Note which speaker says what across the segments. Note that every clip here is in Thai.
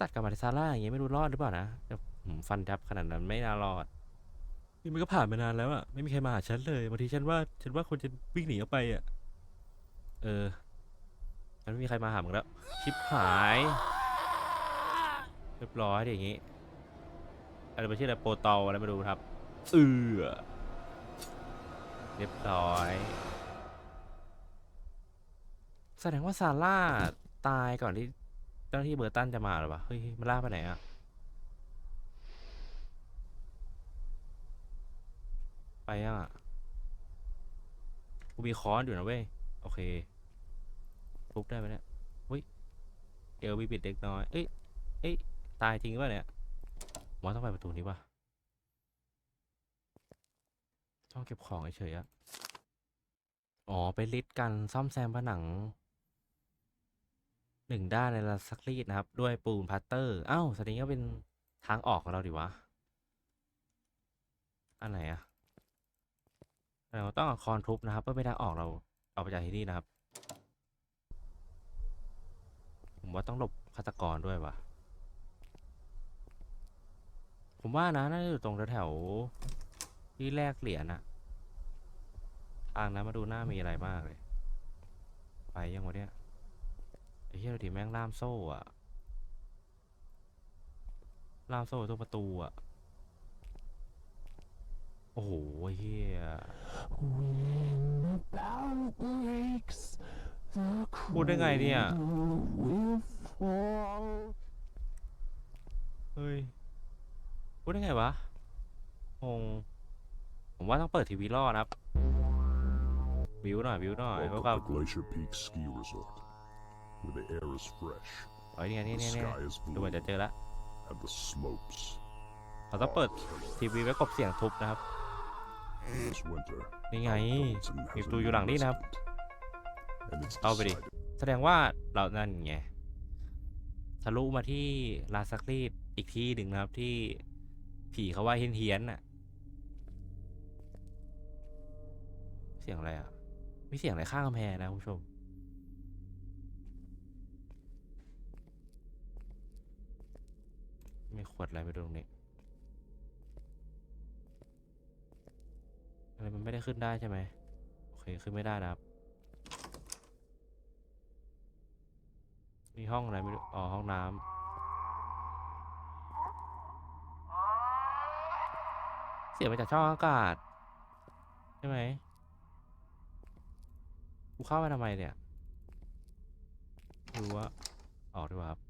Speaker 1: ตัดกับมาที่ซาร่าอย่างเงี้ยไม่รู้รอดหรือเปล่านะแต่หืมฟันทับขนาดนั้นไม่น่ารอด นี่มันก็ผ่านมานานแล้วอะไม่มีใครมาหาฉันเลยบางทีฉันว่า ฉันว่าคนจะวิ่งหนีออกไปอะเออฉันไม่มีใครมาหามึงแล้วชิบหายเรียบร้อยดิอย่างงี้อะไรไม่ใช่อะไรโปรตอลอะไรไม่รู้ครับเออเรียบร้อย แสดงว่าซาร่าตายก่อนที่ เจ้าหน้าที่เบอร์ตันจะมาหรอวะเฮ้ยมันล่าไปไหนอะไปยังอะกูมีค้อนอยู่นะเว้ย โอเคทุบได้ไหมเนี่ยเฮ้ยเอลวีบิดเด็กน้อย เอ้ย เอ้ย ตายจริงป่ะเนี่ยหมอต้องไปประตูนี้ป่ะต้องเก็บของเฉยๆอะอ๋อ ไปลิดกันซ่อมแซมผนัง หนึ่งด้านในลาซักรีดนะครับ ด้วยปูนพัตเตอร์เอ้าแสดงว่าเป็นทางออกของเราดิวะ อันไหนอะเราต้องเอาคอนทุบนะครับ เพื่อไม่ได้ออกเราเอาไปจากที่นี่นะครับ ผมว่าต้องหลบฆาตกรด้วยวะผมว่านะน่าจะอยู่ตรงแถวที่แลกเหรียญอะทางนั้นมาดูหน้ามีอะไรมากเลย ไปยังวะเนี่ย ไอ้เหี้ยดูดิแม่งล่ามโซ่อะล่ามโซ่ตรงประตูอะโอ้โหเฮีย
Speaker 2: When the bound breaks, the
Speaker 1: พูดได้ไงเนี่ย
Speaker 2: cradle will fall.
Speaker 1: เฮ้ย พูดได้ไงวะงงผมว่าต้องเปิดทีวีรอดนะครับวิวหน่อยวิวหน่อยเพื่อ
Speaker 3: Welcome
Speaker 1: ความ
Speaker 3: to Glacier Peak Ski Resort, where the air is fresh,
Speaker 1: เฮ้ยเนี่ย
Speaker 3: the
Speaker 1: เนี่ยเนี่ย
Speaker 3: sky is
Speaker 1: ดูเหมือน
Speaker 3: blue,
Speaker 1: จะเจอละ
Speaker 3: and the slopes.
Speaker 1: เราต้องเปิดทีวีไว้กบเสียงทุบนะครับ
Speaker 3: This winter,
Speaker 1: นี่ไง
Speaker 3: Dalton
Speaker 1: มี
Speaker 3: has
Speaker 1: ป
Speaker 3: a
Speaker 1: ระตูอยู่
Speaker 3: new
Speaker 1: หลังนี่นะครับ
Speaker 3: resident, and it's
Speaker 1: เอาไปดิ
Speaker 3: decided
Speaker 1: แสดงว่าเรานั่นไงทะลุมาที่ลาซักรีดอีกที่หนึ่งนะครับที่ผีเขาว่าเฮี้ยนๆน่ะ เสียงอะไรอะ มีเสียงอะไรข้างกำแพงนะคุณผู้ชม มีขวดอะไรไปตรงนี้อะไรมันไม่ได้ขึ้นได้ใช่ไหมโอเคขึ้นไม่ได้นะครับมีห้องอะไรไม่รู้อ๋อห้องน้ำเสียงมาจากช่องอากาศใช่ไหมกูเข้ามาทำไมเนี่ยรู้ว่าออกดีกว่าครับ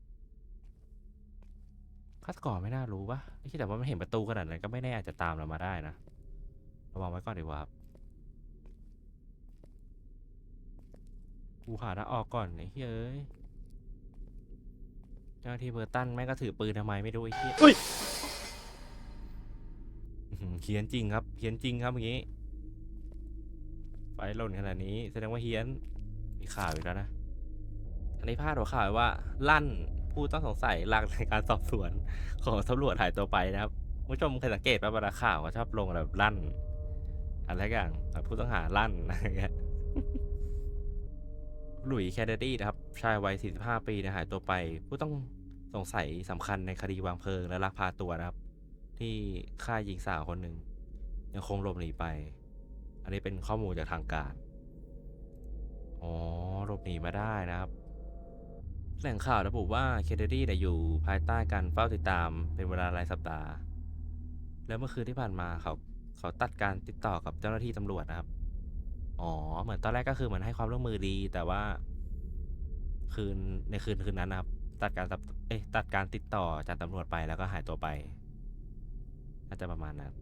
Speaker 1: ฆาตกรไม่น่ารู้ปะไอ้ที่แต่ว่ามันเห็นประตูขนาดนั้นก็ไม่แน่อาจจะตามเรามาได้นะ ระวังไว้ก่อนดีกว่าครับกูหาทางออกก่อนไอ้เฮ้ยเอ้ยเจ้าหน้าที่เบอร์ตันแม่งก็ถือปืนทำไมไม่รู้ไอ้เหี้ยอุ้ยอื้อหือเฮี้ยนจริงครับเฮี้ยนจริงครับเมื่อกี้ ไฟหล่นขนาดนี้ แสดงว่าเฮี้ยนมีข่าวอีกแล้วนะ อันนี้พาดหัวข่าวไว้ว่าลั่น ผู้ต้องสงสัยหลักในการสอบสวนของตำรวจหายตัวไปนะครับคุณผู้ชมเคยสังเกตป่ะเวลาข่าวเขาชอบลงแบบลั่น อะไรสักอย่างแบบผู้ต้องหาลั่นอะไรอย่างเงี้ยหลุยแคเนดี้นะครับ ชายวัย 45 ปีนะหายตัวไป ผู้ต้องสงสัยสำคัญในคดีวางเพลิงและลักพาตัวนะครับ ที่ฆ่าหญิงสาวคนหนึ่ง ยังคงหลบหนีไป อันนี้เป็นข้อมูลจากทางการ อ๋อหลบหนีมาได้นะครับ แหล่งข่าวระบุว่าเคนเนดีเนี่ยอยู่ภายใต้การเฝ้าติดตามเป็นเวลารายสัปดาห์ แล้วเมื่อคืนที่ผ่านมาเขาเขาตัดการติดต่อกับเจ้าหน้าที่ตำรวจนะครับ อ๋อ เหมือนตอนแรกก็คือเหมือนให้ความร่วมมือดี แต่ว่า คืนในคืนคืนนั้นนะครับ ตัดการเอ้ตัดการติดต่อจากตำรวจไปแล้วก็หายตัวไปน่าจะประมาณนั้น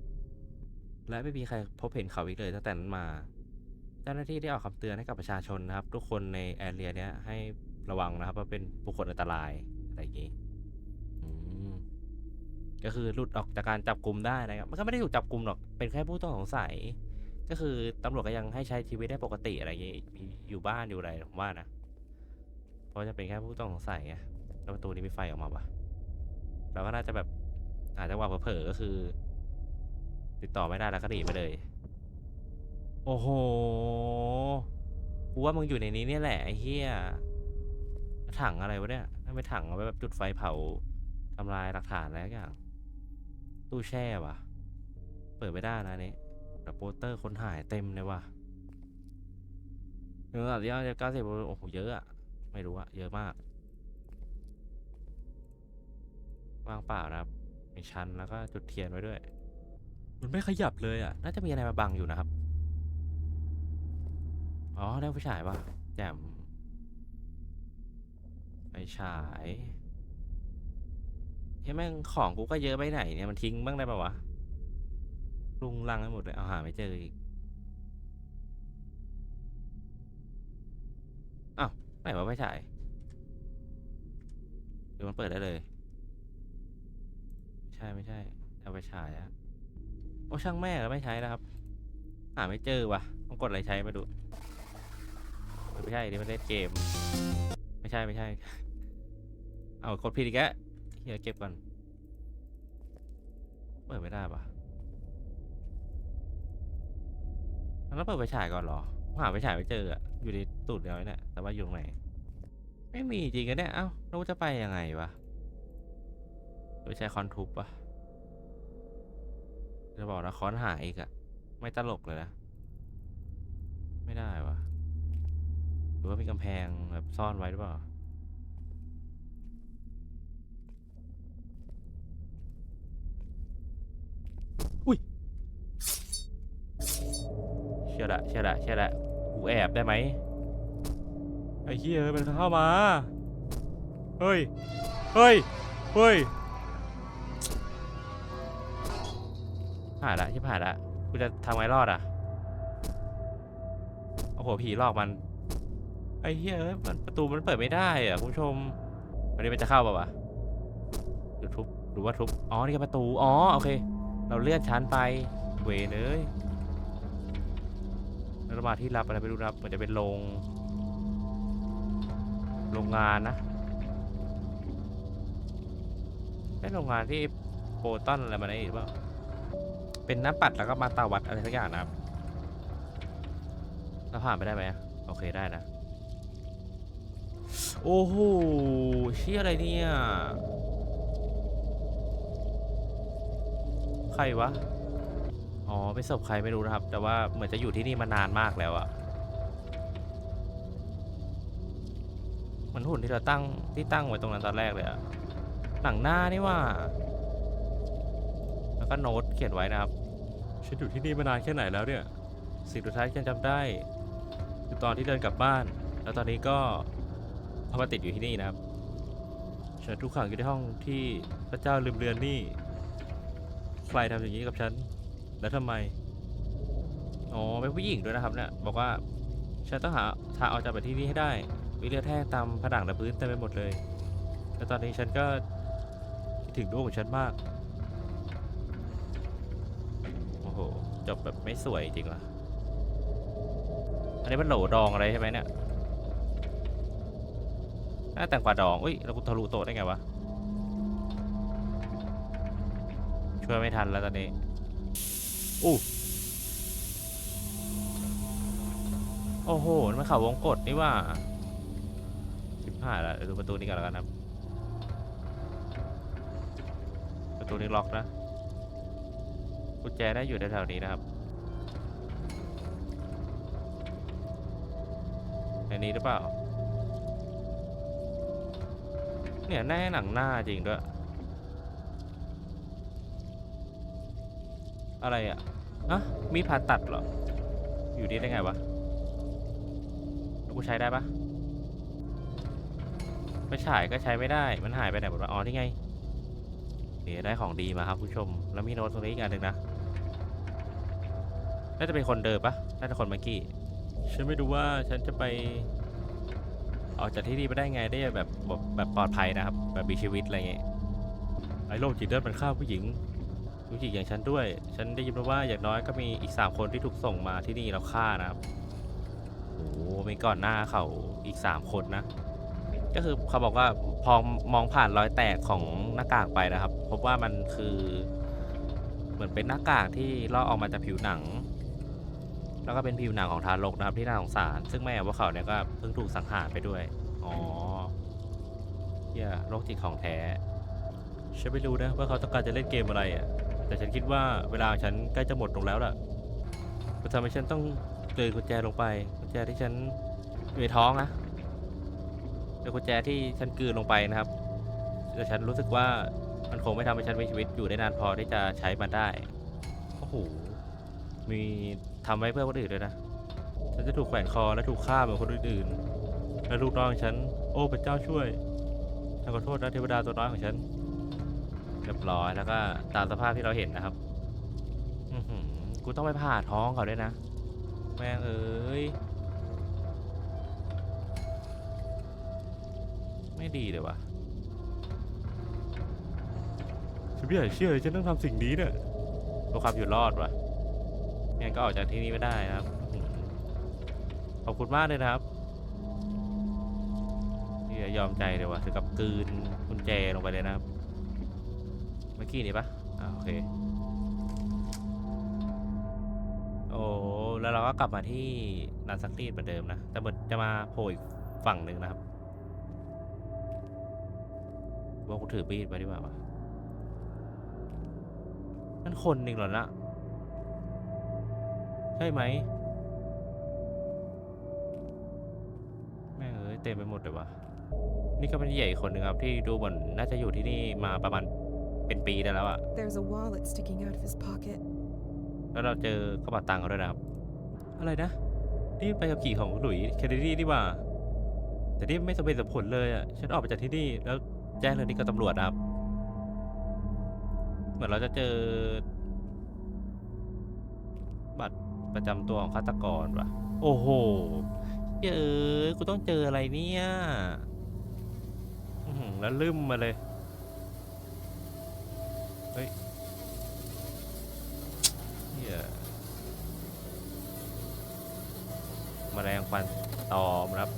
Speaker 1: และไม่มีใครพบเห็นเขาอีกเลยตั้งแต่นั้นมา เจ้าหน้าที่ได้ออกคำเตือนให้กับประชาชนนะครับ ทุกคนในแอเรียเนี้ยให้ ระวังนะครับว่าเป็นบุคคลอันตรายอะไรอย่างงี้อืมก็คือหลุดออกจากการจับกลุ่มได้นะครับ มันก็ไม่ได้ถูกจับกลุ่มหรอก เป็นแค่ผู้ต้องสงสัย ก็คือตำรวจก็ยังให้ใช้ชีวิตได้ปกติอะไรอย่างงี้ มีอยู่บ้านอยู่อะไรผมว่านะ เพราะจะเป็นแค่ผู้ต้องสงสัยไงแล้วประตูนี้มีไฟออกมาปะเราก็น่าจะแบบอาจจะว่าเผลอๆก็คือ ติดต่อไม่ได้แล้วก็หนีไปเลย โอ้โห กูว่ามึงอยู่ในนี้เนี่ยแหละไอ้เหี้ย ถังอะไรวะเนี่ยถ้าไมถังเอาไว้แบบจุดไฟเผาทำลายหลักฐานอะไรอย่าง ตู้แช่ว่ะเปิดไม่ได้นะนี้แต่โปสเตอร์คนหายเต็มเลยว่ะเนื้อสัตว์ที่เอาเก้าสิบโอ้โหเยอะอะไม่รู้อะเยอะมากว่างเปล่านะครับมีชั้นแล้วก็จุดเทียนไว้ด้วย มันไม่ขยับเลยอะน่าจะมีอะไรมาบังอยู่นะครับ อ๋อได้ผู้ชายป่ะแจ่ม ฉายเฮ้ยแม่งของกูก็เยอะไปไหนเนี่ยมันทิ้งบ้างได้ป่าวะลุงลังไปหมดเลยเอาหาไม่เจออีกอ้าวไหนวะไฟฉายหรือมันเปิดได้เลย ไม่ใช่ไม่ใช่ เอาไปฉายอะโอ้ช่างแม่ก็ไม่ใช้นะครับ หาไม่เจอวะต้องกดอะไรใช้มาดู ไม่ใช่นี่มันเล่นเกม ไม่ใช่ไม่ใช่ เอากดผิดอีกแล้วเฮียเก็บก่อน เปิดไม่ได้ปะแล้วเปิดไปฉายก่อนเหรอ หาไปฉายไม่เจออะอยู่ในตูดเดียวนี่แหละแต่ว่าอยู่ตรงไหน ไม่มีจริงกันเนี่ย เอ้าแล้วจะไปยังไงวะโดยใช้คอนทุบอะจะบอกนะคอนหายอีกอะไม่ตลกเลยนะ ไม่ได้วะหรือว่ามีกำแพงแบบซ่อนไว้หรือเปล่า อุ้ย เชื่อละเชื่อละเชื่อละกูแอบได้ไหมไอ้เหี้ยมันเข้ามา เฮ้ย เฮ้ย เฮ้ยผ่านละที่ผ่านละกูจะทำไงรอดอะโอ้โหผีหลอกมันไอ้เหี้ยเอ้ยมันประตูมันเปิดไม่ได้อะคุณผู้ชมวันนี้มันจะเข้าป่าวะหรือทุบหรือว่าทุบอ๋อนี่ก็ประตูอ๋อโอเค เราเลื่อนชั้นไปเวเลย แล้วเรามาที่รับอะไรไม่รู้นะครับเหมือนจะเป็นโรงโรงงานนะเป็นโรงงานที่โปรตอนอะไรมาได้หรือเปล่าเป็นน้ำปัดแล้วก็มาตาวัดอะไรสักอย่างนะครับเราผ่านไปได้ไหมโอเคได้นะ โอ้โหเชี่ยอะไรเนี่ย ใครวะ อ๋อเป็นศพใครไม่รู้นะครับ แต่ว่าเหมือนจะอยู่ที่นี่มานานมากแล้วอะเหมือนหุ่นที่เราตั้งที่ตั้งไว้ตรงนั้นตอนแรกเลยอะหนังหน้านี่ว่า แล้วก็โน้ตเขียนไว้นะครับ ฉันอยู่ที่นี่มานานแค่ไหนแล้วเนี่ย สิ่งสุดท้ายที่ฉันจำได้คือตอนที่เดินกลับบ้าน แล้วตอนนี้ก็เอามาติดอยู่ที่นี่นะครับ ฉันทุกขังอยู่ในห้องที่พระเจ้าลืมเรือนนี่ ใครทำอย่างนี้กับฉัน แล้วทำไม อ๋อเป็นผู้หญิงด้วยนะครับเนี่ย บอกว่าฉันต้องหาทางออกจากแบบที่นี่ให้ได้ มีเลือดแห้งตามผนังและพื้นเต็มไปหมดเลย แล้วตอนนี้ฉันก็คิดถึงลูกของฉันมาก โอ้โห จบแบบไม่สวยจริงว่ะ อันนี้มันโหลดองอะไรใช่ไหมเนี่ยน่าแต่งกว่าดองอุ้ยแล้วกูทะลุโต๊ะได้ไงวะ ช่วยไม่ทันแล้วตอนนี้ อู้โอ้โหนี่มันเขาวงกดนี่ว่าชิบหายแล้วดูประตูนี้กันแล้วกันนะครับประตูนี้ล็อกนะ กุญแจได้อยู่แถวๆนี้นะครับ ในนี้หรือเปล่า เนี่ยแน่หนังหน้าจริงด้วย อะไรอะอะมีผ่าตัดเหรอ อยู่นี่ได้ไงวะแล้วกูใช้ได้ปะไปฉายก็ใช้ไม่ได้ มันหายไปไหนหมดวะอ๋อนี่ไงเดี๋ยวได้ของดีมาครับคุณผู้ชม แล้วมีโน้ตตรงนี้อีกอันหนึ่งนะ น่าจะเป็นคนเดิมปะน่าจะคนเมื่อกี้ ฉันไม่รู้ว่าฉันจะไปออกจากที่นี่ไปได้ไงได้แบบแบบแบบปลอดภัยนะครับ แบบมีชีวิตอะไรเงี้ย ไอ้โรคจิตเลือดมันฆ่าผู้หญิง ผู้หญิอย่างฉันด้วย ฉันได้ยินมาว่าอย่างน้อยก็มีอีกสามคนที่ถูกส่งมาที่นี่แล้วฆ่านะครับโอ้โหมีก่อนหน้าเขาอีกสามคนนะ ก็คือเขาบอกว่าพอมองผ่านรอยแตกของหน้ากากไปนะครับ พบว่ามันคือ เหมือนเป็นหน้ากากที่ลอกออกมาจากผิวหนัง แล้วก็เป็นผิวหนังของทารกนะครับที่น่าสงสาร ซึ่งแม่ของพวกเขาเนี่ยก็เพิ่งถูกสังหารไปด้วย อ๋อเฮียโรคจิตของแท้ฉันไม่รู้นะว่าเขาต้องการจะเล่นเกมอะไรอะ แต่ฉันคิดว่าเวลาฉันใกล้จะหมดลงแล้วล่ะก็ทำให้ฉันต้องเกลือกุญแจลงไปกุญแจที่ฉันอยู่ในท้องนะเป็นกุญแจที่ฉันกลืนลงไปนะครับ แต่ฉันรู้สึกว่ามันคงไม่ทำให้ฉันมีชีวิตอยู่ได้นานพอที่จะใช้มันได้โอ้โหมีทำไว้เพื่อคนอื่นด้วยนะฉันจะถูกแขวนคอและถูกฆ่าเหมือนคนอื่นๆและลูกน้องของฉัน โอ้พระเจ้าช่วยฉันขอโทษนะเทวดาตัวน้อยของฉัน เรียบร้อยแล้วก็ตามสภาพที่เราเห็นนะครับอือหือกูต้องไปผ่าท้องเขาด้วยนะ แม่งเอ้ย ไม่ดีเลยวะฉันไม่อยากเชื่อเลยฉันต้องทำสิ่งนี้เนี่ยเพื่อความอยู่รอดวะไม่งั้นก็ออกจากที่นี่ไม่ได้นะครับอื้อหือขอบคุณมากเลยนะครับที่ยอมใจเลยวะถึงกับกลืนกุญแจลงไปเลยนะครับเมื่อกี้นี่ปะอ่าโอเค โอ้ แล้วเราก็กลับมาที่ร้านซักรีดเหมือนเดิมนะ แต่เหมือนจะมาโผล่อีกฝั่งหนึ่งนะครับ ว่ากูถือมีดไปดีกว่าวะนั่นคนหนึ่งเหรอนะใช่ไหมแม่งเอ้ยเต็มไปหมดเลยวะนี่ก็เป็นใหญ่คนหนึ่งครับที่ดูเหมือนน่าจะอยู่ที่นี่มาประมาณ เป็นปีได้แล้วอะ
Speaker 4: There's a wallet sticking out of his pocket.
Speaker 1: แล้วเราเจอกระเป๋าตังค์เขาด้วยนะครับ อะไรนะ นี่ไปกับขี่ของหลุยส์แคเนดี้นี่หว่า แต่นี่ไม่สมเหตุสมผลเลยอะ ฉันออกไปจากที่นี่ แล้วแจ้งเรื่องนี้กับตำรวจนะครับ เหมือนเราจะเจอ บัตรประจำตัวของฆาตกรว่ะ โอ้โหเจอกูต้องเจออะไรเนี่ยอื้อหือแล้วลืมมาเลย เฮ้ยเฮียแมลงควันตอมครับ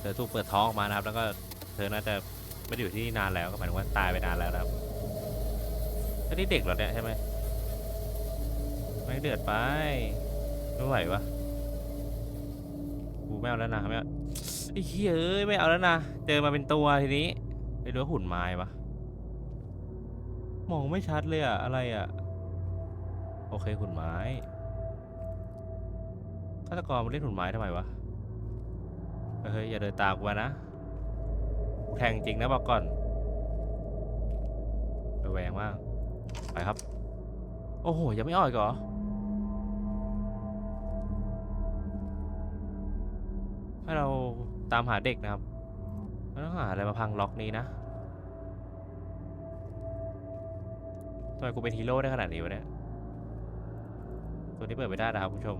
Speaker 1: เธอถูกเปิดท้องออกมานะครับ แล้วก็เธอน่าจะไม่ได้อยู่ที่นี่นานแล้วก็หมายถึงว่าตายไปนานแล้วนะครับอันนี้เด็กเหรอเนี่ยใช่ไหมไม่เดือดไปไม่ไหววะกูไม่เอาแล้วนะไม่เอาไอ้เหี้ยเอ้ยไม่เอาแล้วนะเจอมาเป็นตัวทีนี้ไปดูว่าหุ่นไม้ปะ มองไม่ชัดเลยอะอะไรอะโอเคหุ่นไม้ฆาตกรมาเล่นหุ่นไม้ทำไมวะเฮ้ยอย่าเดินตามกูมานะแทงจริงนะบอกก่อนระแวงมากไปครับ โอ้โหยังไม่ออกอีกเหรอให้เราตามหาเด็กนะครับเราต้องหาอะไรมาพังล็อกนี้นะ ทำไมกูเป็นฮีโร่ได้ขนาดนี้วะเนี่ยตัวนี้เปิดไม่ได้นะครับคุณผู้ชม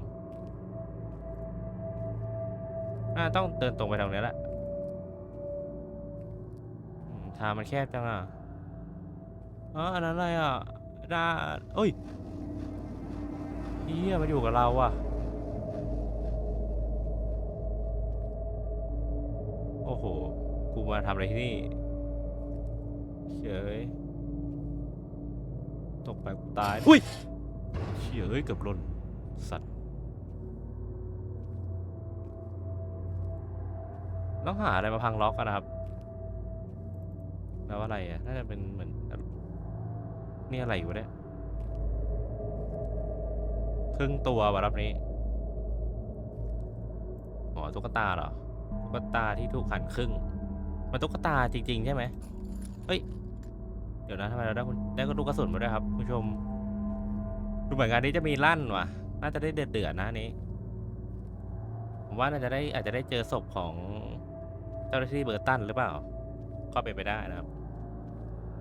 Speaker 1: น่าต้องเดินตรงไปทางนี้แหละทางมันแคบจังอะอ๋ออันนั้นอะไรอะด้าเอ้ยเฮียมาอยู่กับเราอะ โอ้โห กูมาทำอะไรที่นี่เฉย ตกไปกูตาย อุ้ย เชี่ยเอ้ยเกือบหล่นสัตว์ ต้องหาอะไรมาพังล็อกกันนะครับ แล้วอะไรอะ น่าจะเป็นเหมือน นี่อะไรอยู่เนี่ยครึ่งตัววะรับนี้อ๋อตุ๊กตาเหรอ ตุ๊กตาที่ถูกหั่นครึ่ง มันตุ๊กตาจริง ๆ ใช่ไหมเฮ้ย เดี๋ยวนะทำไมเราได้คุณได้ก็ลูกกระสุนมาด้วยครับคุณผู้ชม ดูเหมือนงานนี้จะมีลั่นว่ะ น่าจะได้เดือดเดือดๆนะนี้ ผมว่าน่าจะได้อาจจะได้เจอศพของเจ้าหน้าที่เบอร์ตันหรือเปล่า ก็เป็นไปได้นะครับ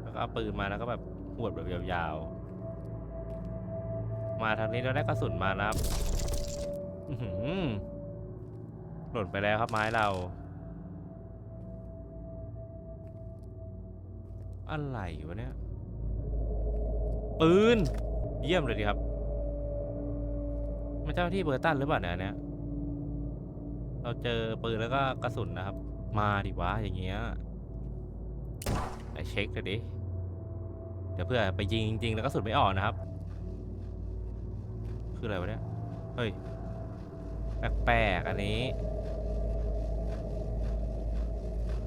Speaker 1: แล้วก็เอาปืนมาแล้วก็แบบหวดแบบยาวๆ มาทางนี้เราได้กระสุนมานะครับหล่นไปแล้วครับไม้เรา อะไรวะเนี่ย ปืน เยี่ยมเลยดีครับมันเจ้าที่เบอร์ตันหรือเปล่าเนี่ยเนี้ยเราเจอปืนแล้วก็กระสุนนะครับ มาดิวะอย่างเงี้ยไหนเช็คเลยดิ เดี๋ยวเพื่อไปยิงจริงๆ แล้วกระสุนไม่ออกนะครับ คืออะไรวะเนี่ย เฮ้ย แปลกๆ อันนี้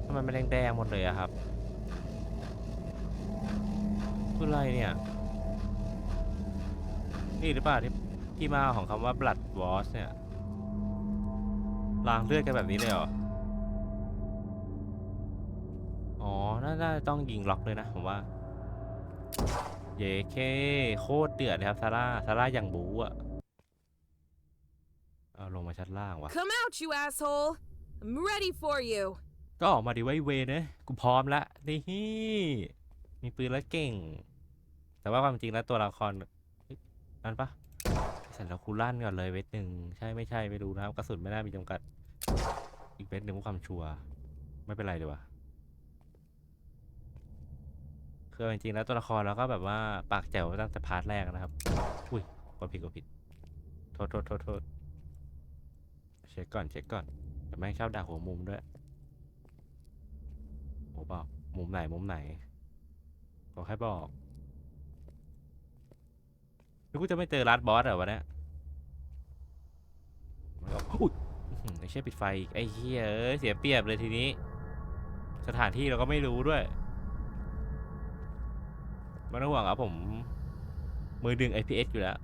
Speaker 1: ทำไมมันแดงๆหมดเลยอะครับ อะไรเนี่ย นี่หรือเปล่าที่ที่มาของคำว่า blood wash เนี่ยล้างเลือดกันแบบนี้เลยเหรอ อ๋อน่าน่าจะต้องยิงล็อกเลยนะ ผมว่า เยเค โคตรเดือดเลยครับ ซาร่า ซาร่าอย่างบูอะเอาลงมาชั้นล่างวะ
Speaker 4: Come out, you asshole! I'm ready for you.
Speaker 1: ก็ออกมาดีไว้เวนะกูพร้อมละนี่มีปืนแล้วเก่ง แต่ว่าความจริงแล้วตัวละครนั่นปะเสร็จแล้วคูลั่นก่อนเลยเวทหนึ่งใช่ไม่ใช่ไม่รู้นะครับกระสุนไม่น่ามีจำกัด อีกเวทหนึ่งเพื่อความชัวร์ไม่เป็นไรเลยวะคือจริงๆแล้วตัวละครเราก็แบบว่าปากแจ๋วตั้งแต่พาร์ทแรกนะครับ อุ้ยกดผิดกดผิด โทษโทษโทษโทษเช็คก่อนเช็คก่อนแต่แม่งชอบด่าหัวมุมด้วยโอ้บอกมุมไหนมุมไหนบอกให้บอก กูจะไม่เจอรัดบอสเหรอวะเนี่ยมันก็อุ้ยอื้อหือไอ้เชี่ยปิดไฟอีกไอ้เหี้ยเอ้ยเสียเปรียบเลยทีนี้ สถานที่เราก็ไม่รู้ด้วยไมันต้องห่วงครับผม มือดึง IPS อยู่แล้ว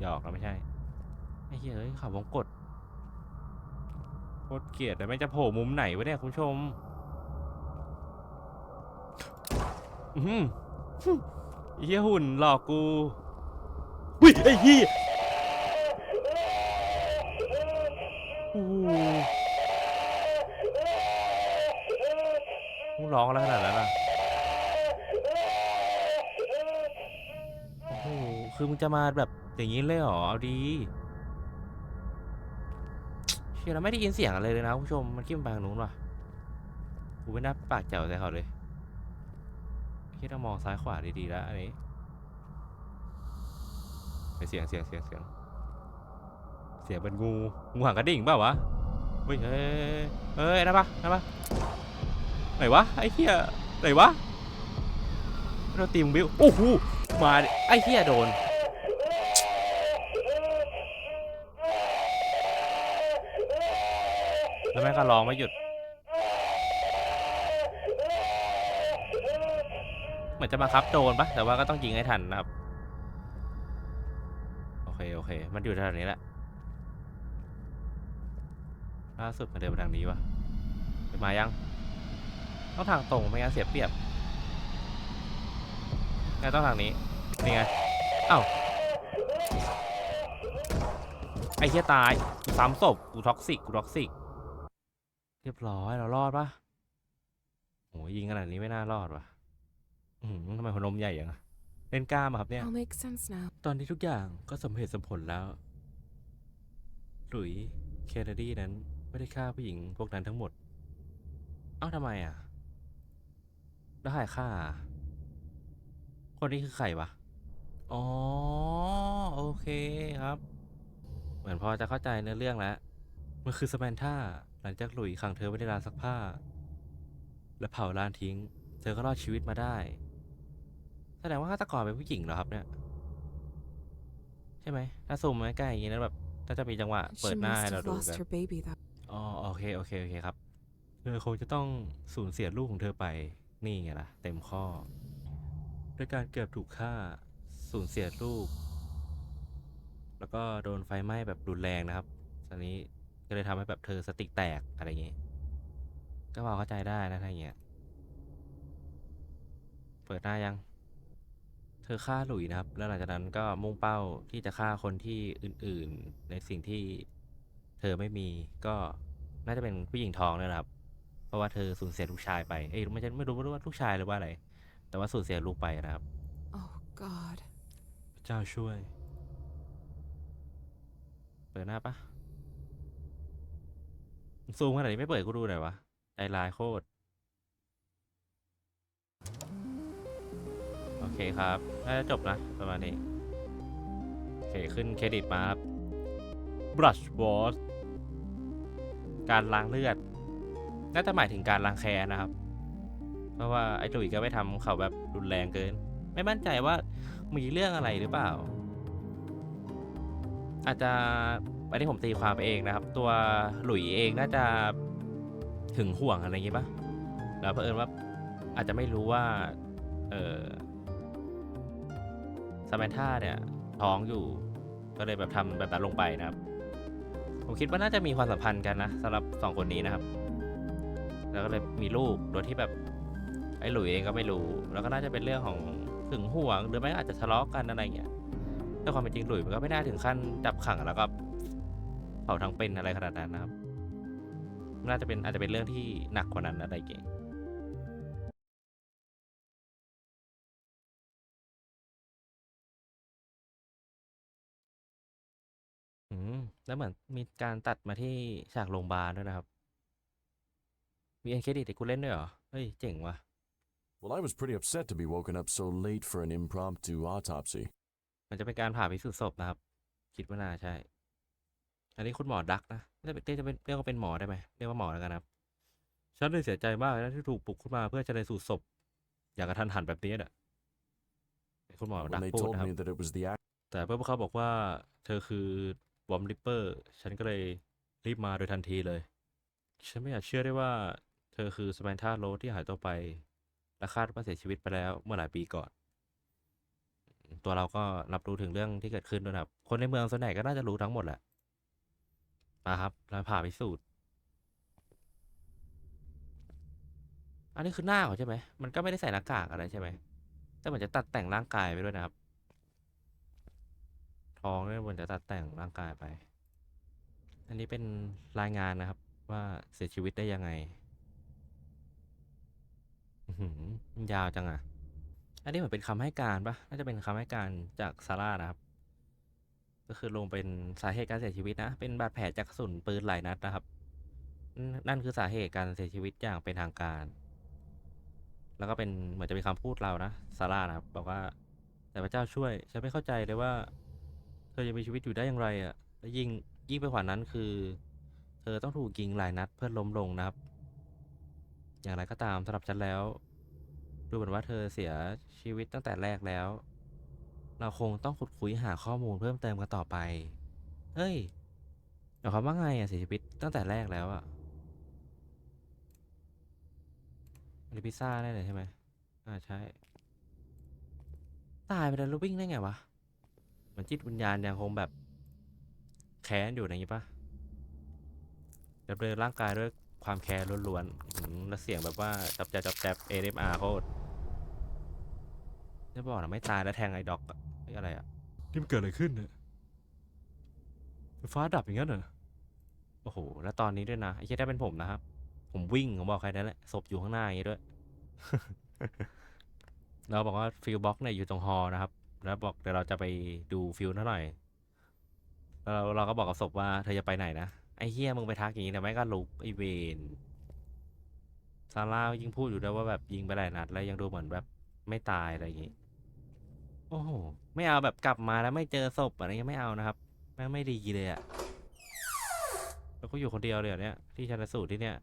Speaker 1: หยอกแล้วไม่ใช่ไอ้เหี้ยเอ้ยข่าวงกดโคตรเกลียดแต่ไม่งจะโผล่มุมไหนวะเนี่ยคุณผู้ชมอืมไอ้เฮียหุ่นหลอกกู วิไอ้เฮียโอ้โหมึงร้องอะไรขนาดนั้นอะโอ้โหคือมึงจะมาแบบอย่างนี้เลยเหรอ เอาดีเชียเราไม่ได้ยินเสียงอะไรเลยนะคุณผู้ชม มันคิดมันไปทางนู้นว่ะกูไม่น่าปากแจ๋วใส่เขาเลยคิดต้องมองซ้ายขวาดีๆแล้วอันนี้ เฮ้ยเสียงเสียงเสียงเสียงเสียงเป็นงูงูหางกระดิ่งเปล่าวะเฮ้ยเฮ้ยเฮ้ยนะปะนะปะไหนวะไอ้เหี้ยไหนวะเราตีมบิวโอ้โหมาไอ้เหี้ยโดนแล้วแม่ก็ร้องไม่หยุดเหมือนจะมาคับโดนปะแต่ว่าก็ต้องยิงให้ทันนะครับ เคโอเค มันอยู่แถวนี้แหละล่าสุดมาเดินมาทางนี้วะไปมายัง ต้องทางตรงไม่งั้นเสียเปรียบงั้นต้องทางนี้นี่ไงเอ้าไอ้เหี้ยตายกูซ้ำศพกูท็อกซิกกูท็อกซิก เรียบร้อยเรารอดปะโอ้ยยิงขนาดนี้ไม่น่ารอดวะอืมทำไมหัวนมใหญ่อย่างอะ เล่นกล้ามอะครับเนี่ย
Speaker 4: All makes sense now.
Speaker 1: ตอนนี้ทุกอย่างก็สมเหตุสมผลแล้ว หลุยส์เคนเนดีนั้นไม่ได้ฆ่าผู้หญิงพวกนั้นทั้งหมด เอ้าทำไมอะ แล้วใครฆ่าอะคนนี้คือใครวะ อ๋อ โอเคครับ เหมือนพอจะเข้าใจเนื้อเรื่องแล้ว มันคือสแมนท่าหลังจากหลุยส์ขังเธอไว้ในร้านซักผ้า และเผาร้านทิ้ง เธอก็รอดชีวิตมาได้ แสดงว่าฆาตกรเป็นผู้หญิงเหรอครับเนี่ย ใช่ไหมถ้าซูมมาใกล้ๆอย่างนี้แล้วแบบถ้าจะมีจังหวะเปิ
Speaker 4: She
Speaker 1: ดหน้า
Speaker 4: must
Speaker 1: ให้เรา
Speaker 4: have
Speaker 1: ดู
Speaker 4: lost
Speaker 1: กัน
Speaker 4: her baby, though.
Speaker 1: อ๋อโอเค โอเค โอเคครับ เธอคงจะต้องสูญเสียลูกของเธอไป นี่ไงล่ะ เต็มข้อด้วยการเกือบถูกฆ่า สูญเสียลูก แล้วก็โดนไฟไหม้แบบรุนแรงนะครับตอนนี้ก็เลยทำให้แบบเธอสติแตกอะไรอย่างงี้ ก็พอเข้าใจได้นะถ้าอย่างเงี้ย เปิดหน้ายัง เธอฆ่าหลุยนะครับ แล้วหลังจากนั้นก็มุ่งเป้าที่จะฆ่าคนที่อื่นๆ ในสิ่งที่เธอไม่มีก็น่าจะเป็นผู้หญิงท้องเนี่ยแหละครับ เพราะว่าเธอสูญเสียลูกชายไป เอ้ยไม่ใช่ไม่รู้ไม่รู้ว่าลูกชายหรือว่าอะไร แต่ว่าสูญเสียลูกไปนะครับ
Speaker 4: Oh, God.
Speaker 1: พระเจ้าช่วย เปิดหน้าปะซูมขนาดนี้ไม่เปิดกูดูหน่อยวะใจร้ายโคตรโอเคครับน่าจะจบนะประมาณนี้ โอเค ขึ้นเครดิตมาครับ brush wash การล้างเลือด น่าจะหมายถึงการล้างแค้นนะครับ เพราะว่าไอ้จุ๋ยก็ไปทำเขาแบบรุนแรงเกิน ไม่มั่นใจว่ามีเรื่องอะไรหรือเปล่า อาจจะอันนี้ผมตีความไปเองนะครับ ตัวหลุยเองน่าจะถึงห่วงอะไรอย่างงี้ปะแล้วเผอิญว่าอาจจะไม่รู้ว่า เออ สมนท่าเนี่ยท้องอยู่ ก็เลยแบบทำแบบนั้นลงไปนะครับ ผมคิดว่าน่าจะมีความสัมพันธ์กันนะสำหรับสองคนนี้นะครับ แล้วก็เลยมีลูกโดยที่แบบไอ้หลุยเองก็ไม่รู้ แล้วก็น่าจะเป็นเรื่องของหึงห่วง หรือไม่ก็อาจจะทะเลาะกันอะไรเงี้ยแต่ความเป็นจริงหลุยมันก็ไม่น่าถึงขั้นจับขังแล้วก็เผาทั้งเป็นอะไรขนาดนั้นนะครับ น่าจะเป็นอาจจะเป็นเรื่องที่หนักกว่านั้นอะไรเงี้ย มแล้วเหมือนมีการตัดมาที่ฉากโรงพยาบาลด้วยนะครับ มีเอ็นเครดิตให้กูเล่นด้วยเหรอ เฮ้ย เจ๋งว่ะ
Speaker 5: Well, I was pretty upset to be woken up so late for an impromptu autopsy.
Speaker 1: มันจะเป็นการผ่าพิสูจน์ศพนะครับ คิดว่าน่าใช่ อันนี้คุณหมอดักนะเรียกเรียกจะเป็นเรียกว่าเป็นหมอได้ไหมเรียกว่าหมอแล้วกันครับ ฉันเลยเสียใจมากนะที่ถูกปลุกขึ้นมาเพื่อจะได้สูตรศพ อย่างกระทันหันแบบนี้น่ะคุณหมอดั
Speaker 5: When
Speaker 1: ก
Speaker 5: they
Speaker 1: พูด
Speaker 5: told
Speaker 1: นะครับ
Speaker 5: me that it was the act
Speaker 1: แต่เพื่อนพวกเขาบอกว่า เธอคือ บอมริปเปอร์ฉันก็เลยรีบมาโดยทันทีเลย ฉันไม่อยากเชื่อได้ว่า เธอคือสแมนธาโรที่หายตัวไป และคาดว่าเสียชีวิตไปแล้วเมื่อหลายปีก่อน ตัวเราก็รับรู้ถึงเรื่องที่เกิดขึ้นด้วยนะครับ คนในเมืองส่วนใหญ่ก็น่าจะรู้ทั้งหมดแหละมาครับเราผ่าพิสูจน์อันนี้คือหน้าเขาใช่ไหม มันก็ไม่ได้ใส่หน้ากากอะไรใช่ไหม แต่เหมือนจะตัดแต่งร่างกายไปด้วยนะครับ ท้องเนี่ยมือนจะตัดแต่งร่างกายไป อันนี้เป็นรายงานนะครับ ว่าเสียชีวิตได้ยังไงยาวจังอะ อันนี้เหมือนเป็นคำให้การปะน่าจะเป็นคำให้การจากซาร่านะครับ ก็คือลงเป็นสาเหตุการเสียชีวิตนะ เป็นบาดแผลจากกระสุนปืนหลายนัดนะครับ นั่นนั่นคือสาเหตุการเสียชีวิตอย่างเป็นทางการ แล้วก็เป็นเหมือนจะเป็นคำพูดเรานะซาร่านะครับ บอกว่าแต่พระเจ้าช่วย ฉันไม่เข้าใจเลยว่า เธอยังมีชีวิตอยู่ได้อย่างไรอะ่ะ และยิ่งยิ่งไปกว่านั้นคือ เธอต้องถูกยิงหลายนัดเพื่อล้มลงนะครับ อย่างไรก็ตามสำหรับฉันแล้ว ดูเหมือนว่าเธอเสียชีวิตตั้งแต่แรกแล้ว เราคงต้องขุดคุยหาข้อมูลเพิ่มเติมกันต่อไป เฮ้ยหมายความว่าไงอะเสียชีวิตตั้งแต่แรกแล้วอะอันนี้พิซซ่าได้เลยใช่ไหมอ่าใช่ ตายไปแล้วแล้ววิ่งได้ไงวะ เหมือนจิตวิญญาณยังคงแบบแค้นอยู่อะไรอย่างงี้ปะดำเนินร่างกายด้วยความแค้นล้วนๆอื้อหือแล้วเสียงแบบว่าจับแจบจับแจบ ASMR โคตรจะบอกนะไม่ตายแล้วแทงไอ้ด็อกอะไอ้อะไรอะนี่มันเกิดอะไรขึ้นเนี่ยไฟฟ้าดับอย่างนั้นเหรอ โอ้โห แล้วตอนนี้ด้วยนะ ไอ้เชี่ยได้เป็นผมนะครับ ผมวิ่งผมบอกใครนั่นแหละ ศพอยู่ข้างหน้าอย่างงี้ด้วย เราบอกว่าฟิลบ็อกเนี่ยอยู่ตรงฮอนะครับ แล้วบอกเดี๋ยวเราจะไปดูฟิลนั่นหน่อยแล้วเราเราก็บอกกับศพว่าเธอจะไปไหนนะ ไอ้เฮียมึงไปทักอย่างนี้นะไม่ก็ลุกไอเวนซาร่ายิงพูดอยู่ด้วยว่าแบบยิงไปหลายนัดแล้วยังดูเหมือนแบบไม่ตายอะไรอย่างงี้ โอ้โห ไม่เอาแบบกลับมาแล้วไม่เจอศพอะไรเงี้ยไม่เอานะครับแม่งไม่ดีเลยอะแล้วก็อยู่คนเดียวเลยเนี่ยที่ชันสูตรที่เนี่ย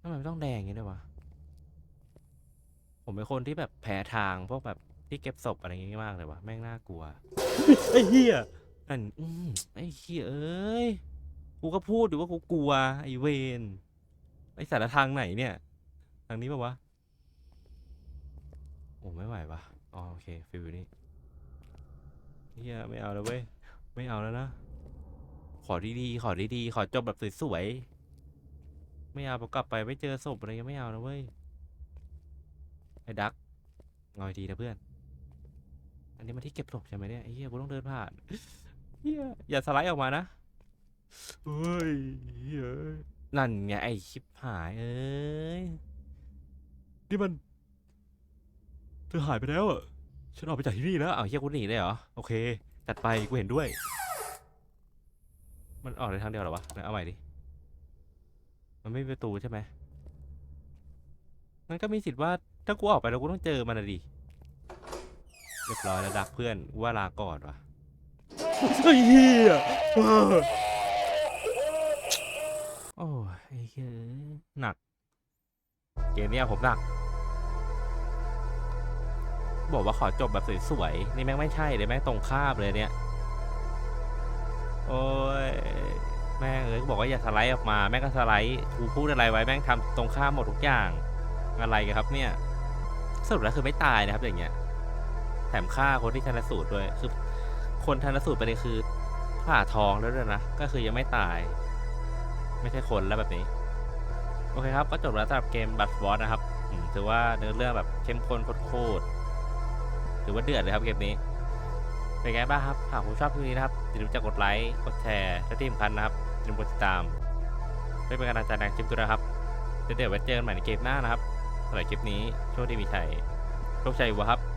Speaker 1: ทำไมมันต้องแดงอย่างนี้ด้วยวะ ผมเป็นคนที่แบบแพ้ทางพวกแบบที่เก็บศพอะไรอย่างงี้มากเลยวะแม่งน่ากลัว ไอ้เหี้ยอันอืมไอ้เหี้ยเอ้ยกูก็พูดอยู่ว่ากูกลัว ไอ้เวนไอ้สารทางไหนเนี่ย ทางนี้ปะวะโอ้ไม่ไหวปะอ๋อโอเคฟิลนี้เหี้ยไม่เอาแล้วเว้ยไม่เอาแล้วนะ ขอดีๆขอดีๆขอจบแบบสวยๆไม่เอาพอกลับไปไม่เจอศพอะไรก็ไม่เอานะเว้ย ไอ้ดักงอยดีนะเพื่อน อันนี้มันที่เก็บศพใช่ไหมเนี่ยไอ้เหี้ยกูต้องเดินผ่านเหี้ยอย่าสไลด์ออกมานะเฮ้ยเหี้ยนั่นไงไอ้ชิบหายเอ้ยนี่มัน เธอหายไปแล้วอะฉันออกไปจากที่นี่แล้วเอ้าเฮียกูหนีเลยเหรอโอเคจัดไปกูเห็นด้วย มันออกในทางเดียวเหรอวะเอาใหม่ดิมันไม่มีประตูใช่ไหมมันก็มีสิทธิ์ว่า ถ้ากูออกไปแล้วกูต้องเจอมันนะดิเรียบร้อยแล้วดักเพื่อนว่าลาก่อนวะไอ้เหี้ยเออโอ้ยไอ้เหี้ยหนัก เกมเนี้ยผมหนัก บอกว่าขอจบแบบสวยๆ นี่แม่งไม่ใช่เลยแม่งตรงข้ามเลยเนี่ย โอ้ย แม่งเอ้ยบอกว่าอย่าสไลด์ออกมา แม่งก็สไลด์กูพูดอะไรไว้แม่งทำตรงข้ามหมดทุกอย่าง อะไรกันครับเนี่ย สรุปแล้วคือไม่ตายนะครับ อย่างเงี้ย แถมฆ่าคนที่ชันสูตรด้วย คือ คนชันสูตรไปเลยคือผ่าท้องแล้วด้วยนะ ก็คือยังไม่ตาย ไม่ใช่คนแล้วแบบนี้ โอเคครับ ก็จบแล้วสำหรับเกมบัตวอ s นะครับถือว่าเนื้อเรื่องแบบเข้มข้นโคตรถือว่าเดือดเลยครับเกมนี้เป็นไงบ้างครับ หากคุณชอบคลิปนี้นะครับอย่าลืมจะกดไลค์ กดแชร์ และที่สำคัญนะครับอย่าลืมกดติดตามเพื่อเป็นกำลังใจในคลิปด้วนะครับเดี๋ยวเดี๋ยวไว้เจอกันใหม่ในเกมหน้านะครับ สำหรับคลิปนี้โชคดีมีชัยโชคชัยวะครับ